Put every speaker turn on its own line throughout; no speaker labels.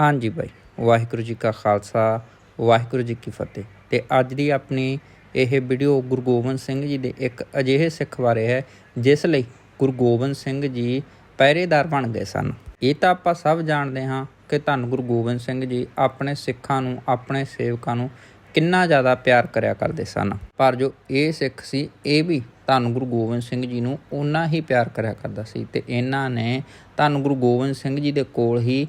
ਹਾਂਜੀ ਬਾਈ ਵਾਹਿਗੁਰੂ ਜੀ ਕਾ ਖਾਲਸਾ, ਵਾਹਿਗੁਰੂ ਜੀ ਕੀ ਫਤਿਹ। ਤੇ ਅੱਜ ਦੀ ਆਪਣੀ ਇਹ ਵੀਡੀਓ ਗੁਰੂ ਗੋਬਿੰਦ ਸਿੰਘ ਜੀ ਦੇ ਇੱਕ ਅਜਿਹੇ ਸਿੱਖ ਬਾਰੇ ਹੈ, ਜਿਸ ਲਈ ਗੁਰੂ ਗੋਬਿੰਦ ਸਿੰਘ ਜੀ ਪਹਿਰੇਦਾਰ ਬਣ ਗਏ ਸਨ। ਇਹ ਤਾਂ ਆਪਾਂ ਸਭ ਜਾਣਦੇ ਹਾਂ ਕਿ ਧੰਨ ਗੁਰੂ ਗੋਬਿੰਦ ਸਿੰਘ ਜੀ ਆਪਣੇ ਸਿੱਖਾਂ ਨੂੰ, ਆਪਣੇ ਸੇਵਕਾਂ ਨੂੰ ਕਿੰਨਾ ਜ਼ਿਆਦਾ ਪਿਆਰ ਕਰਿਆ ਕਰਦੇ ਸਨ। ਪਰ ਜੋ ਇਹ ਸਿੱਖ ਸੀ, ਇਹ ਵੀ ਧੰਨ ਗੁਰੂ ਗੋਬਿੰਦ ਸਿੰਘ ਜੀ ਨੂੰ ਉਨਾ ਹੀ ਪਿਆਰ ਕਰਿਆ ਕਰਦਾ ਸੀ। ਤੇ ਇਹਨਾਂ ਨੇ ਧੰਨ ਗੁਰੂ ਗੋਬਿੰਦ ਸਿੰਘ ਜੀ ਦੇ ਕੋਲ ਹੀ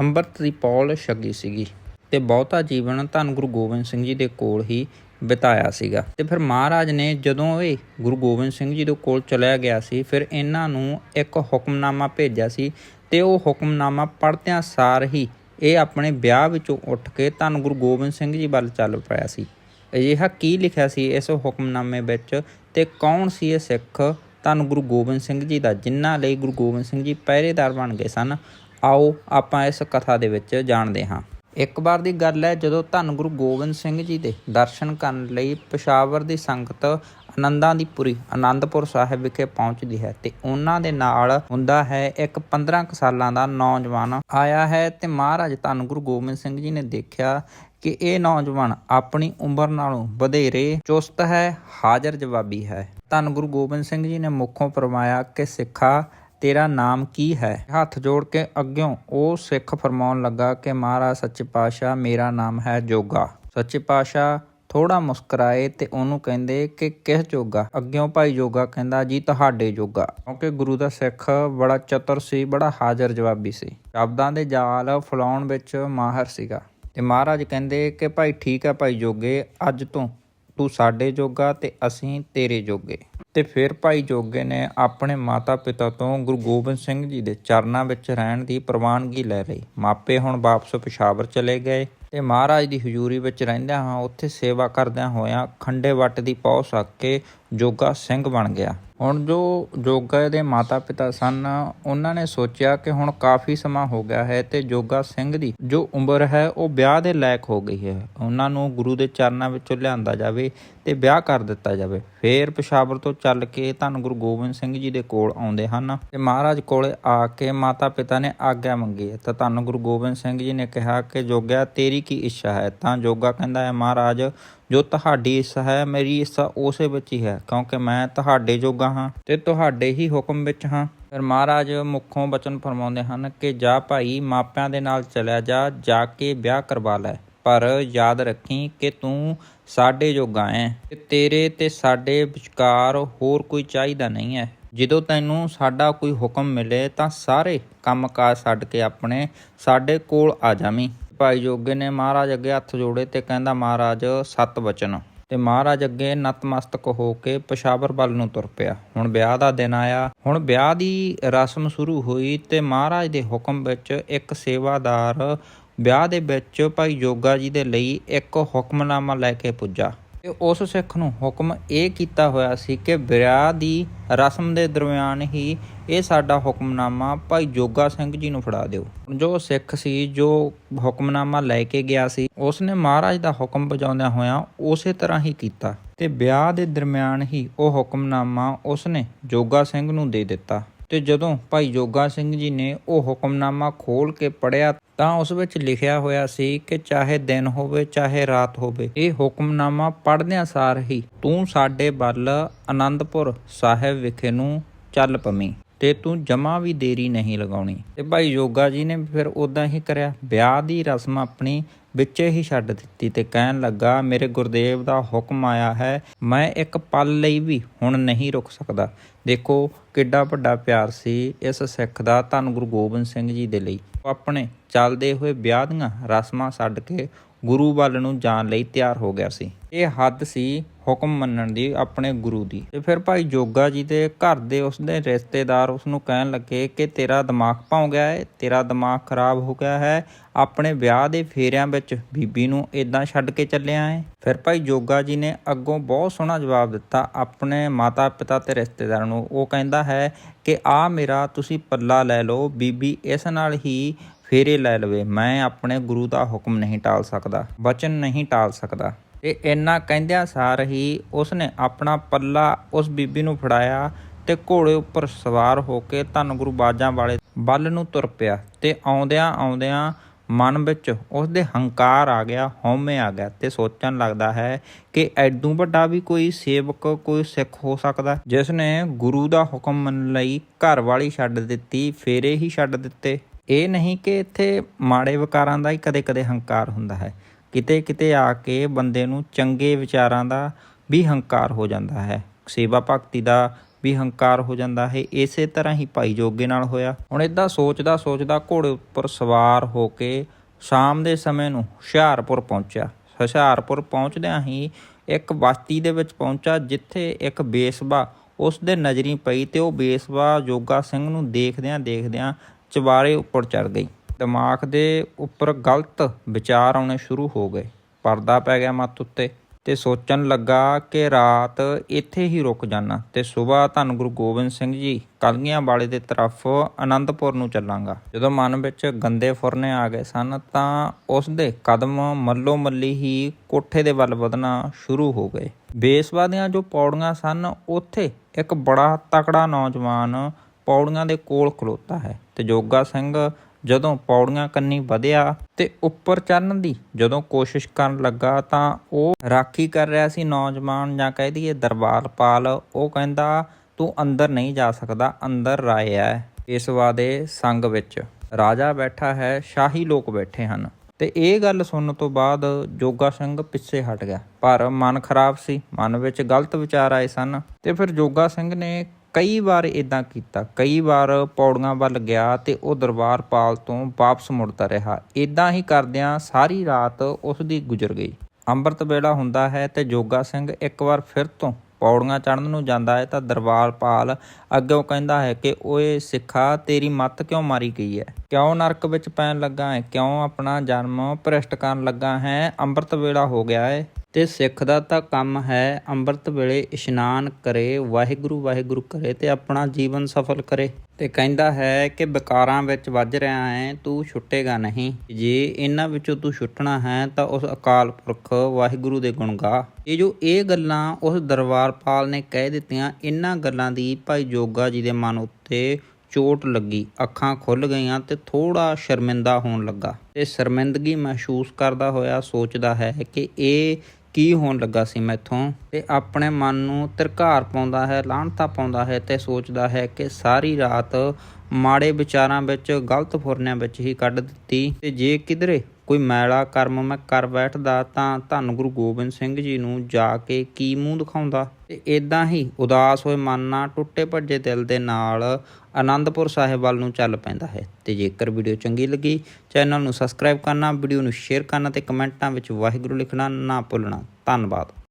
ਅੰਮ੍ਰਿਤ ਦੀ ਪੌਲ ਛੱਗੀ ਸੀਗੀ ਤੇ ਬਹੁਤਾ ਜੀਵਨ ਧੰਨ ਗੁਰੂ ਗੋਬਿੰਦ ਸਿੰਘ ਜੀ ਦੇ ਕੋਲ ਹੀ ਬਿਤਾਇਆ ਸੀਗਾ। ਤੇ ਫਿਰ ਮਹਾਰਾਜ ਨੇ ਜਦੋਂ ਇਹ ਗੁਰੂ ਗੋਬਿੰਦ ਸਿੰਘ ਜੀ ਦੇ ਕੋਲ ਚਲਿਆ ਗਿਆ ਸੀ, ਫਿਰ ਇਹਨਾਂ ਨੂੰ ਇੱਕ ਹੁਕਮਨਾਮਾ ਭੇਜਿਆ ਸੀ ਤੇ ਉਹ ਹੁਕਮਨਾਮਾ ਪੜ੍ਹਦਿਆਂ ਸਾਰ ਹੀ ਇਹ ਆਪਣੇ ਵਿਆਹ ਵਿੱਚੋਂ ਉੱਠ ਕੇ ਧੰਨ ਗੁਰੂ ਗੋਬਿੰਦ ਸਿੰਘ ਜੀ ਵੱਲ ਚੱਲ ਪਿਆ ਸੀ। ਅਜਿਹਾ ਕੀ ਲਿਖਿਆ ਸੀ ਇਸ ਹੁਕਮਨਾਮੇ ਵਿੱਚ ਤੇ ਕੌਣ ਸੀ ਇਹ ਸਿੱਖ ਧੰਨ ਗੁਰੂ ਗੋਬਿੰਦ ਸਿੰਘ ਜੀ ਦਾ, ਜਿਨ੍ਹਾਂ ਲਈ ਗੁਰੂ ਗੋਬਿੰਦ ਸਿੰਘ ਜੀ ਪਹਿਰੇਦਾਰ ਬਣ ਗਏ ਸਨ? ਆਓ ਆਪਾਂ ਇਸ ਕਥਾ ਦੇ ਵਿੱਚ ਜਾਣਦੇ ਹਾਂ। ਇੱਕ ਵਾਰ ਦੀ ਗੱਲ ਹੈ, ਜਦੋਂ ਧੰਨ ਗੁਰੂ ਗੋਬਿੰਦ ਸਿੰਘ ਜੀ ਦੇ ਦਰਸ਼ਨ ਕਰਨ ਲਈ ਪਸ਼ਾਵਰ ਦੀ ਸੰਗਤ ਆਨੰਦਾਂ ਦੀ ਪੁਰੀ ਆਨੰਦਪੁਰ ਸਾਹਿਬ ਵਿਖੇ ਪਹੁੰਚਦੀ ਹੈ ਤੇ ਉਹਨਾਂ ਦੇ ਨਾਲ ਹੁੰਦਾ ਹੈ ਇੱਕ 15 ਕੁ ਸਾਲਾਂ ਦਾ ਨੌਜਵਾਨ ਆਇਆ ਹੈ ਤੇ ਮਹਾਰਾਜ ਧੰਨ ਗੁਰੂ ਗੋਬਿੰਦ ਸਿੰਘ ਜੀ ਨੇ ਦੇਖਿਆ ਕਿ ਇਹ ਨੌਜਵਾਨ ਆਪਣੀ ਉਮਰ ਨਾਲੋਂ ਵਧੇਰੇ ਚੁਸਤ ਹੈ, ਹਾਜ਼ਰ ਜਵਾਬੀ ਹੈ। ਧੰਨ ਗੁਰੂ ਗੋਬਿੰਦ ਸਿੰਘ ਜੀ ਨੇ ਮੁੱਖੋਂ ਫਰਮਾਇਆ ਕਿ ਸਿੱਖਾ ਤੇਰਾ ਨਾਮ ਕੀ ਹੈ? ਹੱਥ ਜੋੜ ਕੇ ਅੱਗਿਓਂ ਉਹ ਸਿੱਖ ਫਰਮਾਉਣ ਲੱਗਾ ਕਿ ਮਹਾਰਾਜ ਸੱਚੇ ਪਾਤਸ਼ਾਹ, ਮੇਰਾ ਨਾਮ ਹੈ ਜੋਗਾ। ਸੱਚੇ ਪਾਤਸ਼ਾਹ ਥੋੜਾ ਮੁਸਕਰਾਏ ਤੇ ਉਹਨੂੰ ਕਹਿੰਦੇ ਕਿ ਕਿਸ ਜੋਗਾ? ਅੱਗਿਓਂ ਭਾਈ ਜੋਗਾ ਕਹਿੰਦਾ, ਜੀ, ਤੁਹਾਡੇ ਜੋਗਾ। ਕਿਉਂਕਿ ਗੁਰੂ ਦਾ ਸਿੱਖ ਬੜਾ ਚਤੁਰ ਸੀ, ਬੜਾ ਹਾਜ਼ਰ ਜਵਾਬੀ ਸੀ। ਸ਼ਬਦਾਂ ਦੇ ਜਾਲ ਫਲਾਉਣ ਵਿੱਚ ਮਾਹਰ ਸੀਗਾ। ਤੇ ਮਹਾਰਾਜ ਕਹਿੰਦੇ ਕਿ, ਭਾਈ ਠੀਕ ਹੈ ਭਾਈ ਜੋਗੇ, ਅੱਜ ਤੋਂ ਤੂੰ ਸਾਡੇ ਜੋਗਾ ਤੇ ਅਸੀਂ ਤੇਰੇ ਜੋਗੇ। ਤੇ ਫਿਰ ਭਾਈ ਜੋਗੇ ਨੇ ਆਪਣੇ ਮਾਤਾ-ਪਿਤਾ ਤੋਂ ਗੁਰੂ ਗੋਬਿੰਦ ਸਿੰਘ ਜੀ ਦੇ ਚਰਨਾਂ ਵਿੱਚ ਰਹਿਣ ਦੀ ਪ੍ਰਵਾਨਗੀ ਲੈ ਲਈ। ਮਾਪੇ ਹੁਣ ਵਾਪਸ ਪਸ਼ਾਵਰ ਚਲੇ ਗਏ ਤੇ ਮਹਾਰਾਜ ਦੀ ਹਜ਼ੂਰੀ ਵਿੱਚ ਰਹਿੰਦਿਆਂ ਹਾਂ ਉੱਥੇ ਸੇਵਾ ਕਰਦਿਆਂ ਹੋਇਆਂ ਖੰਡੇ ਵੱਟ ਦੀ ਪੌ ਸੱਕ ਕੇ ਜੋਗਾ ਸਿੰਘ ਬਣ ਗਿਆ। ਹੁਣ ਜੋ ਜੋਗਾ ਦੇ ਮਾਤਾ-ਪਿਤਾ ਸਨ, ਉਹਨਾਂ ਨੇ ਸੋਚਿਆ ਕਿ ਹੁਣ ਕਾਫੀ ਸਮਾਂ ਹੋ ਗਿਆ ਹੈ ਤੇ ਜੋਗਾ ਸਿੰਘ ਦੀ ਜੋ ਉਮਰ ਹੈ, ਉਹ ਵਿਆਹ ਦੇ ਲਾਇਕ ਹੋ ਗਈ ਹੈ। ਉਹਨਾਂ ਨੂੰ ਗੁਰੂ ਦੇ ਚਰਨਾਂ ਵਿੱਚੋਂ ਲਿਆਂਦਾ ਜਾਵੇ ਤੇ ਵਿਆਹ ਕਰ ਦਿੱਤਾ ਜਾਵੇ। ਫੇਰ ਪਸ਼ਾਵਰ ਤੋਂ ਚੱਲ ਕੇ ਧੰਨ ਗੁਰੂ ਗੋਬਿੰਦ ਸਿੰਘ ਜੀ ਦੇ ਕੋਲ ਆਉਂਦੇ ਹਨ ਤੇ ਮਹਾਰਾਜ ਕੋਲੇ ਆ ਕੇ ਮਾਤਾ-ਪਿਤਾ ਨੇ ਆਗਿਆ ਮੰਗੀ। ਤਾਂ ਧੰਨ ਗੁਰੂ ਗੋਬਿੰਦ ਸਿੰਘ ਜੀ ਨੇ ਕਿਹਾ ਕਿ, ਜੋਗਿਆ, ਤੇਰੀ ਕੀ ਇੱਛਾ ਹੈ? ਤਾਂ ਜੋਗਾ ਕਹਿੰਦਾ ਹੈ, ਮਹਾਰਾਜ ਜੋ ਤੁਹਾਡੀ ਇੱਛਾ ਹੈ, ਮੇਰੀ ਇੱਛਾ ਉਸੇ ਵਿੱਚ ਹੀ ਹੈ, ਕਿਉਂਕਿ ਮੈਂ ਤੁਹਾਡੇ ਜੋਗਾ ਹਾਂ ਤੇ ਤੁਹਾਡੇ ਹੀ ਹੁਕਮ ਵਿੱਚ ਹਾਂ। ਫਿਰ ਮਹਾਰਾਜ ਮੁੱਖੋਂ ਬਚਨ ਫਰਮਾਉਂਦੇ ਹਨ ਕਿ ਜਾ ਭਾਈ, ਮਾਪਿਆਂ ਦੇ ਨਾਲ ਚਲਿਆ ਜਾ ਜਾ ਕੇ ਵਿਆਹ ਕਰਵਾ ਲੈ। ਪਰ ਯਾਦ ਰੱਖੀ ਕਿ ਤੂੰ ਸਾਡੇ ਜੋਗਾ ਹੈ ਤੇ ਤੇਰੇ ਤੇ ਸਾਡੇ ਵਿਚਕਾਰ ਹੋਰ ਕੋਈ ਚਾਹੀਦਾ ਨਹੀਂ ਹੈ। ਜਦੋਂ ਤੈਨੂੰ ਸਾਡਾ ਕੋਈ ਹੁਕਮ ਮਿਲੇ ਤਾਂ ਸਾਰੇ ਕੰਮਕਾਜ ਛੱਡ ਕੇ ਆਪਣੇ ਸਾਡੇ ਕੋਲ ਆ ਜਾਵੀਂ। ਭਾਈ ਜੋਗੇ ਨੇ ਮਹਾਰਾਜ ਅੱਗੇ ਹੱਥ ਜੋੜੇ ਤੇ ਕਹਿੰਦਾ, ਮਹਾਰਾਜ, ਸਤ ਵਚਨ ਤੇ ਮਹਾਰਾਜ ਅੱਗੇ ਨਤਮਸਤਕ ਹੋ ਕੇ ਪਸ਼ਾਵਰ ਵੱਲ ਨੂੰ ਤੁਰ ਪਿਆ। ਹੁਣ ਵਿਆਹ ਦਾ ਦਿਨ ਆਇਆ। ਹੁਣ ਵਿਆਹ ਦੀ ਰਸਮ ਸ਼ੁਰੂ ਹੋਈ ਤੇ ਮਹਾਰਾਜ ਦੇ ਹੁਕਮ ਵਿੱਚ ਇੱਕ ਸੇਵਾਦਾਰ ਵਿਆਹ ਦੇ ਵਿੱਚ ਭਾਈ ਜੋਗਾ ਜੀ ਦੇ ਲਈ ਇੱਕ ਹੁਕਮਨਾਮਾ ਲੈ ਕੇ ਪੁੱਜਾ। ਤੇ ਉਸ ਸਿੱਖ ਨੂੰ ਹੁਕਮ ਇਹ ਕੀਤਾ ਹੋਇਆ ਸੀ ਕਿ ਵਿਆਹ ਦੀ ਰਸਮ ਦੇ ਦਰਮਿਆਨ ਹੀ ਇਹ ਸਾਡਾ ਹੁਕਮਨਾਮਾ ਭਾਈ ਜੋਗਾ ਸਿੰਘ ਜੀ ਨੂੰ ਫੜਾ ਦਿਓ। ਜੋ ਸਿੱਖ ਸੀ, ਜੋ ਹੁਕਮਨਾਮਾ ਲੈ ਕੇ ਗਿਆ ਸੀ ਉਸ ਨੇ ਮਹਾਰਾਜ ਦਾ ਹੁਕਮ ਬਜਾਉਂਦਿਆਂ ਹੋਇਆਂ ਉਸੇ ਤਰ੍ਹਾਂ ਹੀ ਕੀਤਾ ਤੇ ਵਿਆਹ ਦੇ ਦਰਮਿਆਨ ਹੀ ਉਹ ਹੁਕਮਨਾਮਾ ਉਸ ਨੇ ਜੋਗਾ ਸਿੰਘ ਨੂੰ ਦੇ ਦਿੱਤਾ। ਤੇ ਜਦੋਂ ਭਾਈ ਜੋਗਾ ਸਿੰਘ ਜੀ ਨੇ ਉਹ ਹੁਕਮਨਾਮਾ ਖੋਲ ਕੇ ਪੜਿਆ ਤਾਂ ਉਸ ਵਿੱਚ ਲਿਖਿਆ ਹੋਇਆ ਸੀ ਕਿ ਚਾਹੇ ਦਿਨ ਹੋਵੇ, ਚਾਹੇ ਰਾਤ ਹੋਵੇ, ਇਹ ਹੁਕਮਨਾਮਾ ਪੜ੍ਹਦਿਆਂ ਸਾਰ ਹੀ ਤੂੰ ਸਾਡੇ ਵੱਲ ਆਨੰਦਪੁਰ ਸਾਹਿਬ ਵਿਖੇ ਨੂੰ ਚੱਲ ਪਵੇਂ ਤੇ ਤੂੰ ਜਮਾ ਵੀ ਦੇਰੀ ਨਹੀਂ ਲਗਾਉਣੀ। ਤੇ ਭਾਈ ਜੋਗਾ ਜੀ ਨੇ ਫਿਰ ਉਦਾਂ ਹੀ ਕਰਿਆ। ਵਿਆਹ ਦੀ ਰਸਮ ਆਪਣੀ ਵਿੱਚੇ ਹੀ ਛੱਡ ਦਿੱਤੀ ਤੇ ਕਹਿਣ ਲੱਗਾ, ਮੇਰੇ ਗੁਰਦੇਵ ਦਾ ਹੁਕਮ ਆਇਆ ਹੈ, ਮੈਂ ਇੱਕ ਪਲ ਲਈ ਵੀ ਹੁਣ ਨਹੀਂ ਰੁਕ ਸਕਦਾ। ਦੇਖੋ ਕਿੱਡਾ ਵੱਡਾ ਪਿਆਰ ਸੀ ਇਸ ਸਿੱਖ ਦਾ ਧੰਨ ਗੁਰੂ ਗੋਬਿੰਦ ਸਿੰਘ ਜੀ ਦੇ ਲਈ। ਉਹ ਆਪਣੇ ਚੱਲਦੇ ਹੋਏ ਵਿਆਹ ਦੀਆਂ ਰਸਮਾਂ ਛੱਡ ਕੇ ਗੁਰੂ ਵੱਲ ਨੂੰ ਜਾਣ ਲਈ ਤਿਆਰ ਹੋ ਗਿਆ ਸੀ। ਇਹ ਹੱਦ ਸੀ ਹੁਕਮ ਮੰਨਣ ਦੀ, ਆਪਣੇ ਗੁਰੂ ਦੀ। ਤੇ ਫਿਰ ਭਾਈ ਜੋਗਾ ਜੀ ਦੇ ਘਰ ਦੇ ਉਸਦੇ ਰਿਸ਼ਤੇਦਾਰ ਉਸ ਨੂੰ ਕਹਿਣ ਲੱਗੇ ਕਿ ਤੇਰਾ ਦਿਮਾਗ ਭੌਂ ਗਿਆ ਹੈ ਤੇਰਾ ਦਿਮਾਗ ਖਰਾਬ ਹੋ ਗਿਆ ਹੈ, ਆਪਣੇ ਵਿਆਹ ਦੇ ਫੇਰਿਆਂ ਵਿੱਚ ਬੀਬੀ ਨੂੰ ਇਦਾਂ ਛੱਡ ਕੇ ਚੱਲਿਆ ਹੈ ਫਿਰ ਭਾਈ ਜੋਗਾ ਜੀ ਨੇ ਅੱਗੋਂ ਬਹੁਤ ਸੋਹਣਾ ਜਵਾਬ ਦਿੱਤਾ, ਆਪਣੇ ਮਾਤਾ ਪਿਤਾ ਤੇ ਰਿਸ਼ਤੇਦਾਰਾਂ ਨੂੰ। ਉਹ ਕਹਿੰਦਾ ਹੈ ਕਿ ਆ ਮੇਰਾ ਤੁਸੀਂ ਪੱਲਾ ਲੈ ਲਓ, ਬੀਬੀ ਇਸ ਨਾਲ ਹੀ ਫੇਰੇ ਲੈ ਲਵੇ, ਮੈਂ ਆਪਣੇ ਗੁਰੂ ਦਾ ਹੁਕਮ ਨਹੀਂ ਟਾਲ ਸਕਦਾ ਵਚਨ ਨਹੀਂ ਟਾਲ ਸਕਦਾ। ਤੇ ਇੰਨਾ ਕਹਿੰਦਿਆਂ ਸਾਰ ਹੀ ਉਸਨੇ ਆਪਣਾ ਪੱਲਾ ਉਸ ਬੀਬੀ ਨੂੰ ਫੜਾਇਆ ਤੇ ਘੋੜੇ ਉੱਪਰ ਸਵਾਰ ਹੋ ਕੇ ਧੰਨ ਗੁਰੂ ਬਾਜਾਂ ਵਾਲੇ ਵੱਲ ਨੂੰ ਤੁਰ ਪਿਆ ਤੇ ਆਉਂਦਿਆਂ ਆਉਂਦਿਆਂ ਮਨ ਵਿੱਚ ਉਸ ਦੇ ਹੰਕਾਰ ਆ ਗਿਆ, ਹਉਮੈ ਆ ਗਿਆ ਤੇ ਸੋਚਣ ਲੱਗਦਾ ਹੈ ਕਿ ਐਡੂ ਵੱਡਾ ਵੀ ਕੋਈ ਸੇਵਕ, ਕੋਈ ਸਿੱਖ ਹੋ ਸਕਦਾ। ਜਿਸ ਨੇ ਗੁਰੂ ਦਾ ਹੁਕਮ ਮੰਨ ਲਈ ਘਰ ਵਾਲੀ ਛੱਡ ਦਿੱਤੀ, ਫੇਰੇ ਹੀ ਛੱਡ ਦਿੱਤੇ। ਇਹ ਨਹੀਂ ਕਿ ਇੱਥੇ ਮਾੜੇ ਵਿਕਾਰਾਂ ਦਾ ਹੀ ਕਦੇ-ਕਦੇ ਹੰਕਾਰ ਹੁੰਦਾ ਹੈ। ਕਿਤੇ-ਕਿਤੇ ਆ ਕੇ ਬੰਦੇ ਨੂੰ ਚੰਗੇ ਵਿਚਾਰਾਂ ਦਾ ਵੀ ਹੰਕਾਰ ਹੋ ਜਾਂਦਾ ਹੈ। ਸੇਵਾ ਭਗਤੀ ਦਾ ਵੀ ਹੰਕਾਰ ਹੋ ਜਾਂਦਾ ਹੈ। ਇਸੇ ਤਰ੍ਹਾਂ ਹੀ ਭਾਈ ਜੋਗੇ ਨਾਲ ਹੋਇਆ। ਹੁਣ ਇਦਾਂ ਸੋਚਦਾ ਸੋਚਦਾ ਘੋੜੇ ਉੱਪਰ ਸਵਾਰ ਹੋ ਕੇ ਸ਼ਾਮ ਦੇ ਸਮੇਂ ਨੂੰ ਹੁਸ਼ਿਆਰਪੁਰ ਪਹੁੰਚਿਆ। ਹੁਸ਼ਿਆਰਪੁਰ ਪਹੁੰਚਦਿਆਂ ਹੀ ਇੱਕ ਬਸਤੀ ਦੇ ਵਿੱਚ ਪਹੁੰਚਾ ਜਿੱਥੇ ਇੱਕ ਬੇਸਬਾ ਉਸ ਦੇ ਨਜ਼ਰੀ ਪਈ ਤੇ ਉਹ ਬੇਸਬਾ ਜੋਗਾ ਸਿੰਘ ਨੂੰ ਦੇਖਦਿਆਂ ਦੇਖਦਿਆਂ ਚਵਾਰੇ ਉੱਪਰ ਚੜ ਗਈ। ਦਿਮਾਗ ਦੇ ਉੱਪਰ ਗਲਤ ਵਿਚਾਰ ਆਉਣੇ ਸ਼ੁਰੂ ਹੋ ਗਏ। ਪਰਦਾ ਪੈ ਗਿਆ ਮੱਤ ਉੱਤੇ ਤੇ ਸੋਚਣ ਲੱਗਾ ਕਿ ਰਾਤ ਇੱਥੇ ਹੀ ਰੁਕ ਜਾਣਾ ਤੇ ਸਵੇਰ ਧੰਨ ਗੁਰੂ ਗੋਬਿੰਦ ਸਿੰਘ ਜੀ ਕਲਗੀਆਂ ਵਾਲੇ ਦੇ ਤਰਫ ਆਨੰਦਪੁਰ ਨੂੰ ਚੱਲਾਂਗਾ। ਜਦੋਂ ਮਨ ਵਿੱਚ ਗੰਦੇ ਫੁਰਨੇ ਆ ਗਏ ਸਨ ਤਾਂ ਉਸ ਦੇ ਕਦਮ ਮੱਲੋ ਮੱਲੀ ਹੀ ਕੋਠੇ ਦੇ ਵੱਲ ਵਧਣਾ ਸ਼ੁਰੂ ਹੋ ਗਏ। ਬੇਸਵਾ ਦੀਆਂ ਜੋ ਪੌੜੀਆਂ ਸਨ, ਉੱਥੇ ਇੱਕ ਬੜਾ ਤਕੜਾ ਨੌਜਵਾਨ ਪੌੜੀਆਂ ਦੇ ਕੋਲ ਖਲੋਤਾ ਹੈ। ਤੇ ਜੋਗਾ ਸਿੰਘ ਜਦੋਂ ਪੌੜੀਆਂ ਕੰਨੀ ਵਧਿਆ ਤੇ ਉੱਪਰ ਚੜਨ ਦੀ ਜਦੋਂ ਕੋਸ਼ਿਸ਼ ਕਰਨ ਲੱਗਾ ਤਾਂ ਉਹ ਰਾਖੀ ਕਰ ਰਿਹਾ ਸੀ। ਨੌਜਵਾਨ ਜਾਂ ਕਹਿ ਦਈਏ ਦਰਬਾਰਪਾਲ, ਉਹ ਕਹਿੰਦਾ, ਤੂੰ ਅੰਦਰ ਨਹੀਂ ਜਾ ਸਕਦਾ, ਅੰਦਰ ਰਾਏ ਹੈ। ਇਸ ਵਾਦੇ ਸੰਗ ਵਿੱਚ ਰਾਜਾ ਬੈਠਾ ਹੈ, ਸ਼ਾਹੀ ਲੋਕ ਬੈਠੇ ਹਨ। ਤੇ ਇਹ ਗੱਲ ਸੁਣਨ ਤੋਂ ਬਾਅਦ ਜੋਗਾ ਸਿੰਘ ਪਿੱਛੇ ਹਟ ਗਿਆ। ਪਰ ਮਨ ਖਰਾਬ ਸੀ, ਮਨ ਵਿੱਚ ਗਲਤ ਵਿਚਾਰ ਆਏ ਸਨ। ਤੇ ਫਿਰ ਜੋਗਾ ਸਿੰਘ ਨੇ ਕਈ ਵਾਰ ਇਦਾਂ ਕੀਤਾ, ਕਈ ਵਾਰ ਪੌੜੀਆਂ ਵੱਲ ਗਿਆ ਤੇ ਉਹ ਦਰਬਾਰ ਪਾਲ ਤੋਂ ਵਾਪਸ ਮੁੜਦਾ ਰਿਹਾ। ਇਦਾਂ ਹੀ ਕਰਦਿਆਂ ਸਾਰੀ ਰਾਤ ਉਸ ਦੀ ਗੁਜ਼ਰ ਗਈ। ਅੰਮ੍ਰਿਤ ਵੇਲਾ ਹੁੰਦਾ ਹੈ ਤੇ ਜੋਗਾ ਸਿੰਘ ਇੱਕ ਵਾਰ ਫਿਰ ਤੋਂ ਪੌੜੀਆਂ ਚੜਨ ਨੂੰ ਜਾਂਦਾ ਹੈ ਤਾਂ ਦਰਬਾਰ ਦਰਬਾਰਪਾਲ ਅੱਗੋਂ ਕਹਿੰਦਾ ਹੈ ਕਿ ਓਏ ਸਿੱਖਾ, ਤੇਰੀ ਮੱਤ ਕਿਉਂ ਮਾਰੀ ਗਈ ਹੈ? ਕਿਉਂ ਨਰਕ ਵਿੱਚ ਪੈਣ ਲੱਗਾ ਹੈ? ਕਿਉਂ ਆਪਣਾ ਜਨਮ ਭ੍ਰਿਸ਼ਟ ਕਰਨ ਲੱਗਾ ਹੈ? ਅੰਮ੍ਰਿਤ ਵੇਲਾ ਹੋ ਗਿਆ ਹੈ। ਤੇ ਸਿੱਖ ਦਾ ਤਾਂ ਕੰਮ ਹੈ ਅੰਮ੍ਰਿਤ ਵੇਲੇ ਇਸ਼ਨਾਨ ਕਰੇ, ਵਾਹਿਗੁਰੂ ਵਾਹਿਗੁਰੂ ਕਰੇ ਤੇ ਆਪਣਾ ਜੀਵਨ ਸਫਲ ਕਰੇ। ਤੇ ਕਹਿੰਦਾ ਹੈ ਕਿ ਵਿਕਾਰਾਂ ਵਿੱਚ ਵੱਜ ਰਿਹਾ ਹੈ, ਤੂੰ ਛੁੱਟੇਗਾ ਨਹੀਂ। ਜੇ ਇਹਨਾਂ ਵਿੱਚੋਂ ਤੂੰ ਛੁੱਟਣਾ ਹੈ ਤਾਂ ਉਸ ਅਕਾਲ ਪੁਰਖ ਵਾਹਿਗੁਰੂ ਦੇ ਗੁਣ ਗਾ। ਇਹ ਜੋ ਇਹ ਗੱਲਾਂ ਉਸ ਦਰਬਾਰਪਾਲ ਨੇ ਕਹਿ ਦਿੱਤੀਆਂ, ਇਹਨਾਂ ਗੱਲਾਂ ਦੀ ਭਾਈ ਜੋਗਾ ਜੀ ਦੇ ਮਨ ਉੱਤੇ ਚੋਟ ਲੱਗੀ, ਅੱਖਾਂ ਖੁੱਲ ਗਈਆਂ ਤੇ ਥੋੜਾ ਸ਼ਰਮਿੰਦਾ ਹੋਣ ਲੱਗਾ। ਤੇ ਸ਼ਰਮਿੰਦਗੀ ਮਹਿਸੂਸ ਕਰਦਾ ਹੋਇਆ ਸੋਚਦਾ ਹੈ ਕਿ ਇਹ ਕੀ ਹੋਣ ਲੱਗਾ ਸੀ ਮੈਥੋਂ? ਤੇ ਆਪਣੇ ਮਨ ਨੂੰ ਧਰਕਾਰ ਪਾਉਂਦਾ ਹੈ ਲਾਹਣਤਾ ਪਾਉਂਦਾ ਹੈ ਤੇ ਸੋਚਦਾ ਹੈ ਕਿ ਸਾਰੀ ਰਾਤ ਮਾੜੇ ਵਿਚਾਰਾਂ ਵਿੱਚ, ਗਲਤ ਫੁਰਨਿਆਂ ਵਿੱਚ ਹੀ ਕੱਢ ਦਿੱਤੀ। ਤੇ ਜੇ ਕਿਧਰੇ ਕੋਈ ਮੈਲਾ ਕਰਮ ਮੈਂ ਕਰ ਬੈਠਦਾ ਤਾਂ ਧੰਨ ਗੁਰੂ ਗੋਬਿੰਦ ਸਿੰਘ ਜੀ ਨੂੰ ਜਾ ਕੇ ਕੀ ਮੂੰਹ ਦਿਖਾਉਂਦਾ? ਤੇ ਇਦਾਂ ਹੀ ਉਦਾਸ ਹੋਏ ਮਨ ਨਾਲ ਟੁੱਟੇ ਭੱਜੇ ਦਿਲ ਦੇ ਨਾਲ ਆਨੰਦਪੁਰ ਸਾਹਿਬ ਵੱਲ ਨੂੰ ਚੱਲ ਪੈਂਦਾ ਹੈ। ਤੇ ਜੇਕਰ ਵੀਡੀਓ ਚੰਗੀ ਲੱਗੀ, ਚੈਨਲ ਨੂੰ ਸਬਸਕ੍ਰਾਈਬ ਕਰਨਾ, ਵੀਡੀਓ ਨੂੰ ਸ਼ੇਅਰ ਕਰਨਾ ਤੇ ਕਮੈਂਟਾਂ ਵਿੱਚ ਵਾਹਿਗੁਰੂ ਲਿਖਣਾ ਨਾ ਭੁੱਲਣਾ। ਧੰਨਵਾਦ।